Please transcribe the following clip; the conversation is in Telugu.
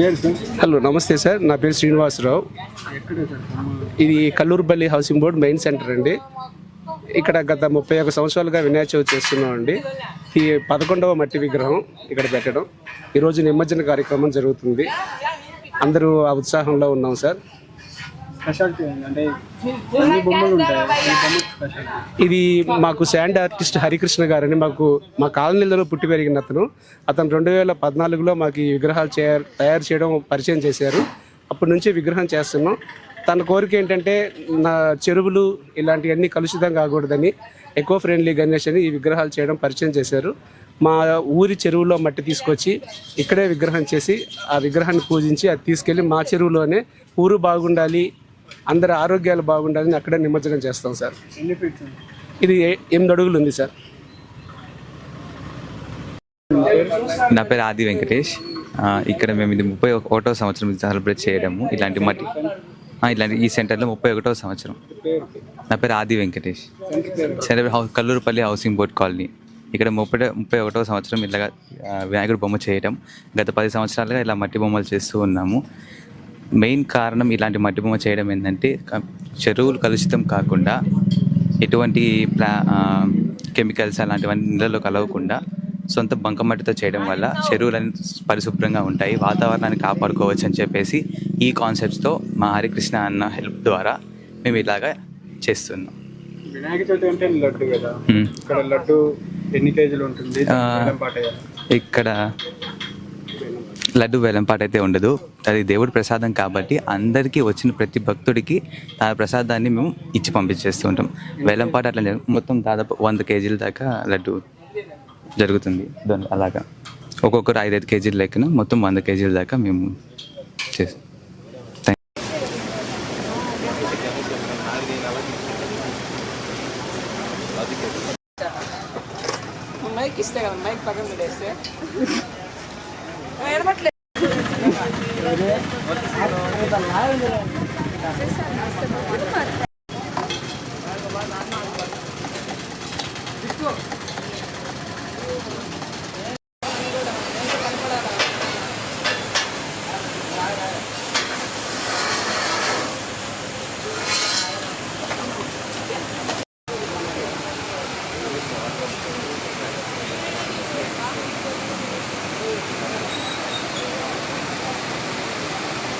పేరు సార్? హలో నమస్తే సార్. నా పేరు శ్రీనివాసరావు. ఇది Kallurupalli housing board main centre అండి. ఇక్కడ గత ముప్పై ఒక సంవత్సరాలుగా వినాయక చవితి చేస్తున్నాం అండి. ఈ పదకొండవ మట్టి విగ్రహం ఇక్కడ పెట్టడం. ఈరోజు నిమజ్జన కార్యక్రమం జరుగుతుంది. అందరూ ఆ ఉత్సాహంలో ఉన్నాం సార్. స్పెషాలిటీ? అంటే బొమ్మలు ఉంటాయి. ఇది మాకు శాండ్ ఆర్టిస్ట్ హరికృష్ణ గారని మాకు మా కాలనీలలో పుట్టి పెరిగిన అతను. అతను రెండు వేల పద్నాలుగులో మాకు ఈ విగ్రహాలు చే తయారు చేయడం పరిచయం చేశారు. అప్పటి నుంచి విగ్రహం చేస్తున్నాం. తన కోరిక ఏంటంటే నా చెరువులు ఇలాంటివన్నీ కలుషితం కాకూడదని ఎకో ఫ్రెండ్లీ గణేష్ అని ఈ విగ్రహాలు చేయడం పరిచయం చేశారు. మా ఊరి చెరువులో మట్టి తీసుకొచ్చి ఇక్కడే విగ్రహం చేసి ఆ విగ్రహాన్ని పూజించి అది తీసుకెళ్ళి మా చెరువులోనే ఊరు బాగుండాలి అందరి ఆరోగ్యాలు బాగుండాలని అక్కడే నిమజ్జనం చేస్తాం సార్. ఇది ఏ- ఎనిమిది అడుగులు ఉంది సార్. నా పేరు ఆది వెంకటేష్. ఇక్కడ మేము ఇది ముప్పై ఒకటో సంవత్సరం సెలబ్రేట్ చేయడము. ఇలాంటి మట్టి ఇలాంటి ఈ సెంటర్లో ముప్పై ఒకటో సంవత్సరం. నా పేరు Adi Venkatesh. Centre house Kallurupalli housing board colony. ఇక్కడ ముప్పై ముప్పై ఒకటో సంవత్సరం ఇలాగా వినాయకుడు బొమ్మ చేయడం గత పది సంవత్సరాలుగా ఇలా మట్టి బొమ్మలు చేస్తూ ఉన్నాము. మెయిన్ కారణం ఇలాంటి మట్టి బొమ్మ చేయడం ఏంటంటే చెరువులు కలుషితం కాకుండా ఎటువంటి ప్లా కెమికల్స్ అలాంటివన్నీ నీళ్ళలో కలవకుండా సొంత బంకమట్టితో చేయడం వల్ల చెరువులన్నీ పరిశుభ్రంగా ఉంటాయి వాతావరణాన్ని కాపాడుకోవచ్చు అని చెప్పేసి ఈ కాన్సెప్ట్స్తో మా హరికృష్ణ అన్న హెల్ప్ ద్వారా మేము ఇలాగా చేస్తున్నాం వినాయక చవితి అంటే లడ్డు కదా మ్మ్. ఇక్కడ లడ్డు ఎన్ని కేజీలు ఉంటుంది. ఇక్కడ లడ్డు వేలంపాట అయితే ఉండదు. అది దేవుడి ప్రసాదం కాబట్టి అందరికీ వచ్చిన ప్రతి భక్తుడికి ఆ ప్రసాదాన్ని మేము ఇచ్చి పంపించేస్తూ ఉంటాం. వేలంపాట అట్లా మొత్తం దాదాపు వంద కేజీల దాకా లడ్డు జరుగుతుంది. దాని అలాగా. ఒక్కొక్కరు ఐదైదు కేజీల లెక్కన మొత్తం వంద కేజీల దాకా మేము చేస్తాం మైక్ ఇస్తే కదా మైక్ పక్కన పెట్టేస్తే. Let's go.